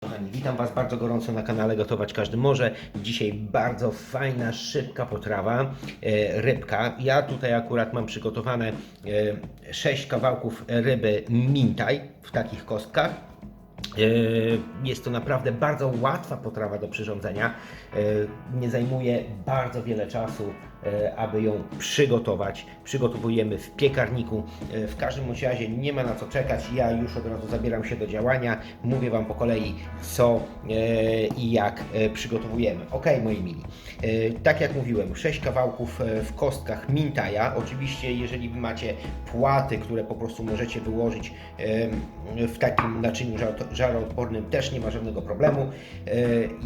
kochani, witam Was bardzo gorąco na kanale Gotować Każdy Może. Dzisiaj bardzo fajna, szybka potrawa, e, rybka. Ja tutaj akurat mam przygotowane e, 6 kawałków ryby mintaj w takich kostkach. E, Jest to naprawdę bardzo łatwa potrawa do przyrządzenia. E, Nie zajmuje bardzo wiele czasu, e, aby ją przygotować. Przygotowujemy w piekarniku. E, W każdym razie nie ma na co czekać. Ja już od razu zabieram się do działania. Mówię Wam po kolei, co i jak przygotowujemy. Ok, moi mili. Tak jak mówiłem, 6 kawałków w kostkach mintaja. Oczywiście, jeżeli Wy macie płaty, które po prostu możecie wyłożyć w takim naczyniu żaro- żaroodpornym, też nie ma żadnego problemu.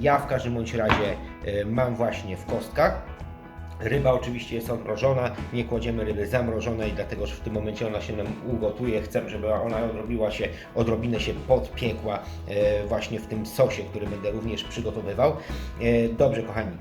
Ja w każdym bądź razie e, mam właśnie w kostkach. Ryba oczywiście jest odmrożona, nie kładziemy ryby zamrożonej, dlatego że w tym momencie ona się nam ugotuje. Chcę, żeby ona odrobiła się, odrobinę się podpiekła e, właśnie w tym sosie, który będę również przygotowywał. E, Dobrze, kochani.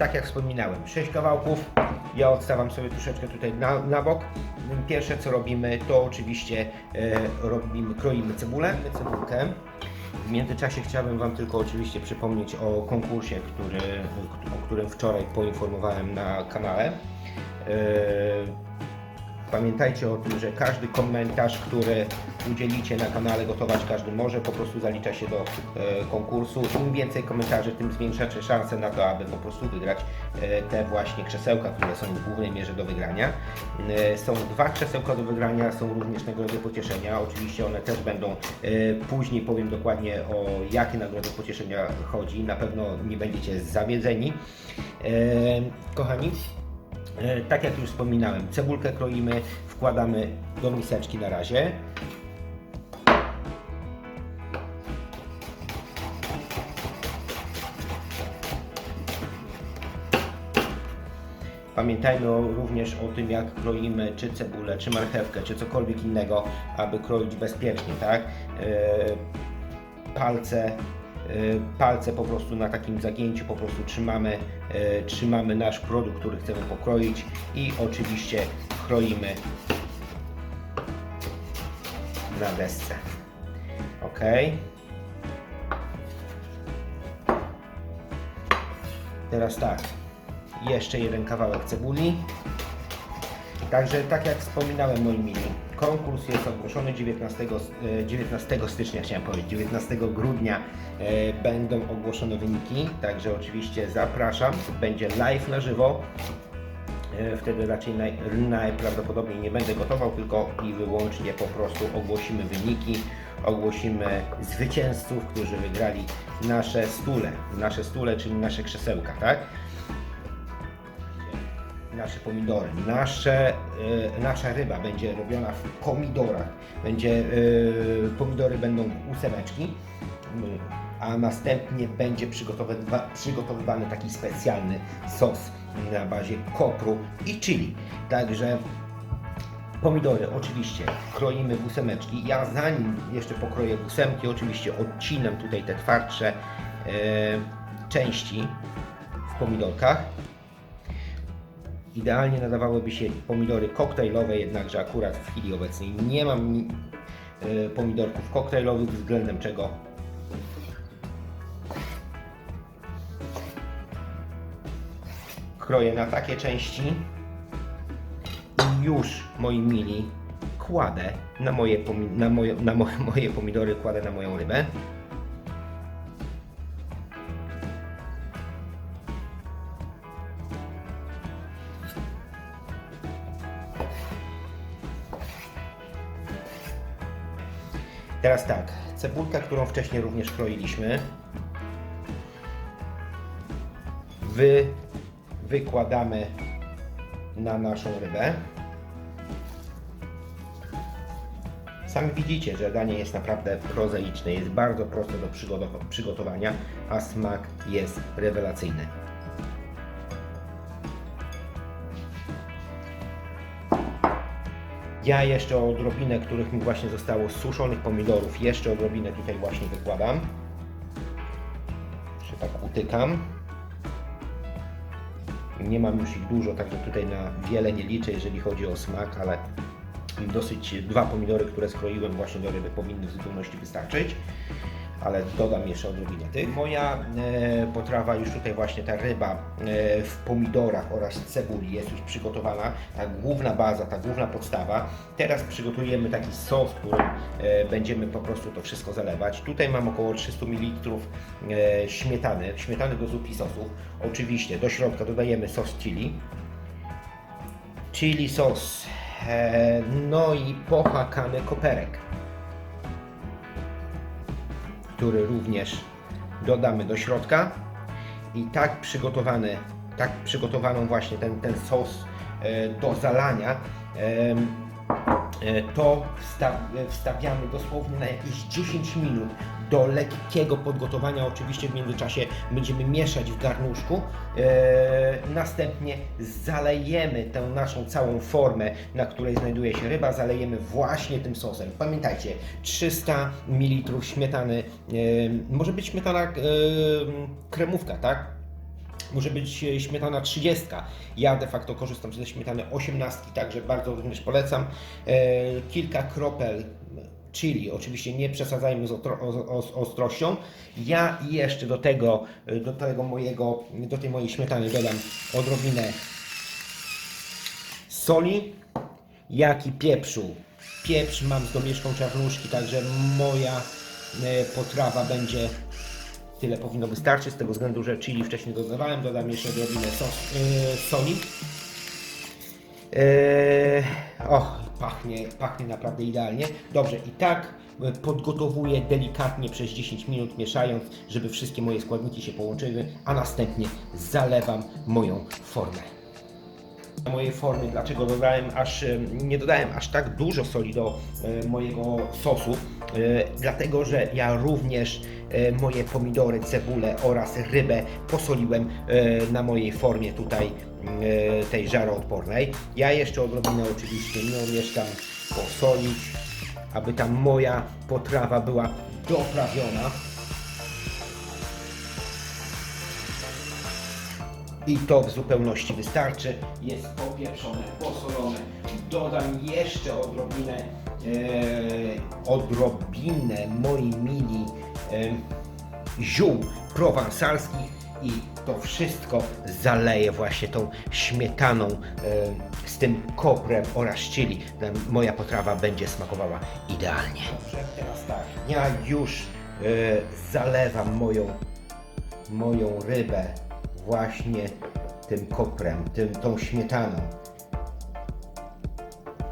Tak jak wspominałem, 6 kawałków. Ja odstawiam sobie troszeczkę tutaj na, na bok. Pierwsze co robimy, to oczywiście e, robimy, kroimy cebulę, cebulkę. W międzyczasie chciałbym Wam tylko oczywiście przypomnieć o konkursie, który, o którym wczoraj poinformowałem na kanale. Pamiętajcie o tym, że każdy komentarz, który udzielicie na kanale Gotować Każdy Może, po prostu zalicza się do e, konkursu. Im więcej komentarzy, tym zwiększacie szanse na to, aby po prostu wygrać e, te właśnie krzesełka, które są w głównej mierze do wygrania. E, są dwa krzesełka do wygrania, są również nagrody pocieszenia. Oczywiście one też będą, e, później powiem dokładnie o jakie nagrody pocieszenia chodzi. Na pewno nie będziecie zawiedzeni. E, kochani, Tak jak już wspominałem, cebulkę kroimy, wkładamy do miseczki na razie. Pamiętajmy również o tym, jak kroimy czy cebulę, czy marchewkę, czy cokolwiek innego, aby kroić bezpiecznie, tak? E, palce, e, palce po prostu na takim zagięciu po prostu trzymamy, e, trzymamy nasz produkt, który chcemy pokroić i oczywiście kroimy na desce. Ok. Teraz tak, jeszcze jeden kawałek cebuli. Także tak jak wspominałem moi mili, konkurs jest ogłoszony 19, e, 19 stycznia, chciałem powiedzieć, 19 grudnia e, będą ogłoszone wyniki, także oczywiście zapraszam, będzie live na żywo. E, Wtedy raczej naj, najprawdopodobniej nie będę gotował, tylko i wyłącznie po prostu ogłosimy wyniki, ogłosimy zwycięzców, którzy wygrali nasze stule, nasze stule, czyli nasze krzesełka, tak? Nasze pomidory. Nasze, y, nasza ryba będzie robiona w pomidorach. Będzie, y, pomidory będą w ósemeczki, a następnie będzie przygotowywa, przygotowywany taki specjalny sos na bazie kopru i chili. Także Pomidory oczywiście kroimy w ósemeczki. Ja zanim jeszcze pokroję w ósemki, oczywiście odcinam tutaj te twardsze e, części w pomidorkach. Idealnie nadawałyby się pomidory koktajlowe, jednakże akurat w chwili obecnej nie mam e, pomidorków koktajlowych, względem czego kroję na takie części i już, moi mili, kładę na moje, na moje, na moje pomidory, kładę na moją rybę. Teraz tak, cebulka, którą wcześniej również kroiliśmy, wy, wykładamy na naszą rybę. Sami widzicie, że danie jest naprawdę prozaiczne, jest bardzo proste do przygotow- przygotowania, a smak jest rewelacyjny. Ja jeszcze odrobinę, których mi właśnie zostało suszonych pomidorów, jeszcze odrobinę tutaj właśnie wykładam. Jeszcze tak utykam. Nie mam już ich dużo, także tutaj na wiele nie liczę, jeżeli chodzi o smak, ale dosyć dwa pomidory, które skroiłem właśnie do ryby powinny w zupełności wystarczyć. Ale dodam jeszcze odrobinę tych. Moja e, potrawa już tutaj właśnie ta ryba e, w pomidorach oraz cebuli jest już przygotowana, ta główna baza, ta główna podstawa. Teraz przygotujemy taki sos, którym e, będziemy po prostu to wszystko zalewać. Tutaj mam około 300 ml śmietany, śmietany do zup i sosów. Oczywiście do środka dodajemy sos chili, chili sos, no i pohakany koperek, który również dodamy do środka. I tak przygotowany, tak przygotowaną właśnie ten, ten sos e, do zalania to wsta- wstawiamy dosłownie na jakieś 10 minut do lekkiego podgotowania. Oczywiście w międzyczasie będziemy mieszać w garnuszku. E, następnie zalejemy tę naszą całą formę, na której znajduje się ryba, zalejemy właśnie tym sosem. Pamiętajcie, 300 ml śmietany, e, może być śmietana e, kremówka, tak? Może być e, śmietana 30. Ja de facto korzystam ze śmietany 18, także bardzo również polecam. E, kilka kropel chili, oczywiście nie przesadzajmy z otro, ostrością. Ja jeszcze do tego, e, do tego mojego, do tej mojej śmietany dodam odrobinę soli, jak i pieprzu. Pieprz mam z domieszką czarnuszki, także moja potrawa będzie Tyle powinno wystarczyć, z tego względu, że chili wcześniej dodawałem, dodam jeszcze odrobinę sos, yy, soli. Yy, och, pachnie, pachnie naprawdę idealnie. Dobrze, i tak yy, podgotowuję delikatnie przez 10 minut, mieszając, żeby wszystkie moje składniki się połączyły, a następnie zalewam moją formę mojej formy, dlaczego dodałem aż, e, nie dodałem aż tak dużo soli do e, mojego sosu, e, dlatego że ja również moje pomidory, cebulę oraz rybę posoliłem na mojej formie tutaj tej żaroodpornej. Ja jeszcze odrobinę oczywiście nie mieszkam posolić, aby ta moja potrawa była doprawiona. I to w zupełności wystarczy. Jest popieprzone, posolone. Dodam jeszcze odrobinę, e, odrobinę, moi mili, e, ziół prowansalskich i to wszystko zaleję właśnie tą śmietaną e, z tym koprem oraz chili. Moja potrawa będzie smakowała idealnie. Dobrze, teraz tak, ja już e, zalewam moją moją rybę właśnie tym koprem, tym, tą śmietaną,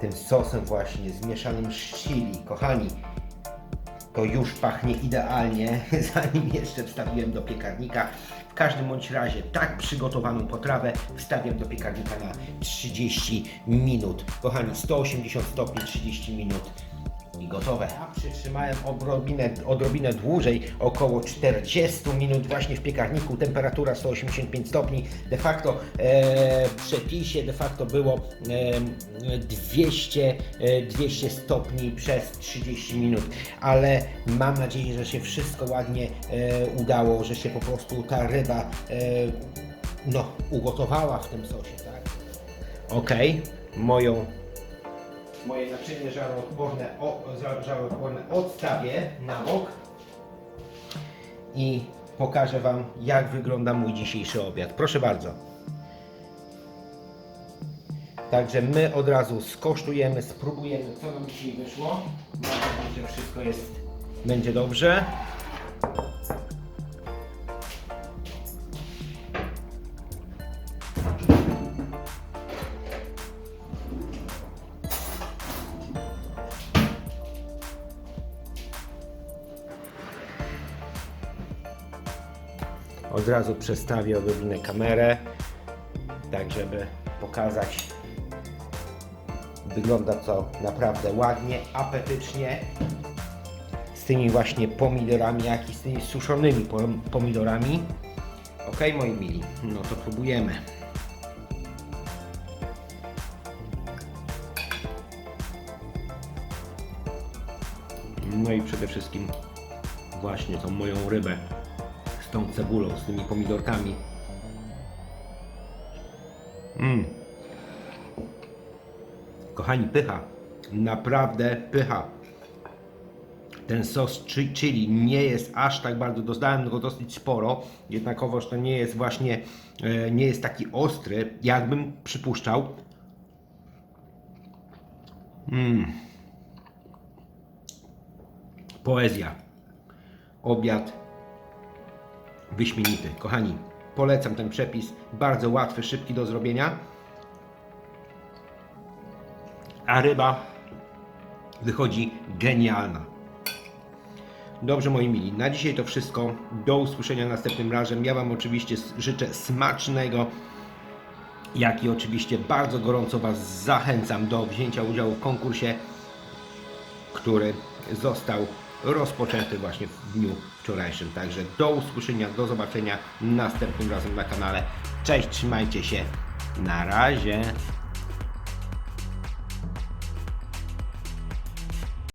tym sosem właśnie zmieszanym z chili. Kochani, to już pachnie idealnie, zanim jeszcze wstawiłem do piekarnika. W każdym bądź razie tak przygotowaną potrawę wstawiam do piekarnika na 30 minut. Kochani, 180 stopni 30 minut i gotowe. Ja przytrzymałem odrobinę, odrobinę dłużej, około 40 minut właśnie w piekarniku, temperatura 185 stopni. De facto e, w przepisie de facto było e, 200, e, 200 stopni przez 30 minut, ale mam nadzieję, że się wszystko ładnie e, udało, że się po prostu ta ryba e, no, ugotowała w tym sosie, tak? Ok, moją moje naczynie żaroodporne, o, ża- żaroodporne odstawię na bok i pokażę Wam, jak wygląda mój dzisiejszy obiad. Proszę bardzo. Także my od razu skosztujemy, spróbujemy, co nam dzisiaj wyszło. Mam nadzieję, że wszystko jest, będzie dobrze. Od razu przestawię odrobinę kamerę, tak żeby pokazać. Wygląda to naprawdę ładnie, apetycznie. Z tymi właśnie pomidorami, jak i z tymi suszonymi pom- pomidorami. Ok, moi mili, no to próbujemy. No i przede wszystkim właśnie tą moją rybę tą cebulą, z tymi pomidorkami. Mm. Kochani, pycha. Naprawdę pycha. Ten sos chi- chili nie jest aż tak bardzo, dostałem go dosyć sporo, jednakowoż to nie jest właśnie, e, nie jest taki ostry, jakbym przypuszczał. Mm. Poezja. Obiad wyśmienity. Kochani, polecam ten przepis. Bardzo łatwy, szybki do zrobienia. A ryba wychodzi genialna. Dobrze moi mili, na dzisiaj to wszystko. Do usłyszenia następnym razem. Ja Wam oczywiście życzę smacznego, jak i oczywiście bardzo gorąco Was zachęcam do wzięcia udziału w konkursie, który został rozpoczęty właśnie w dniu wczorajszym. Także do usłyszenia, do zobaczenia następnym razem na kanale. Cześć, trzymajcie się. Na razie.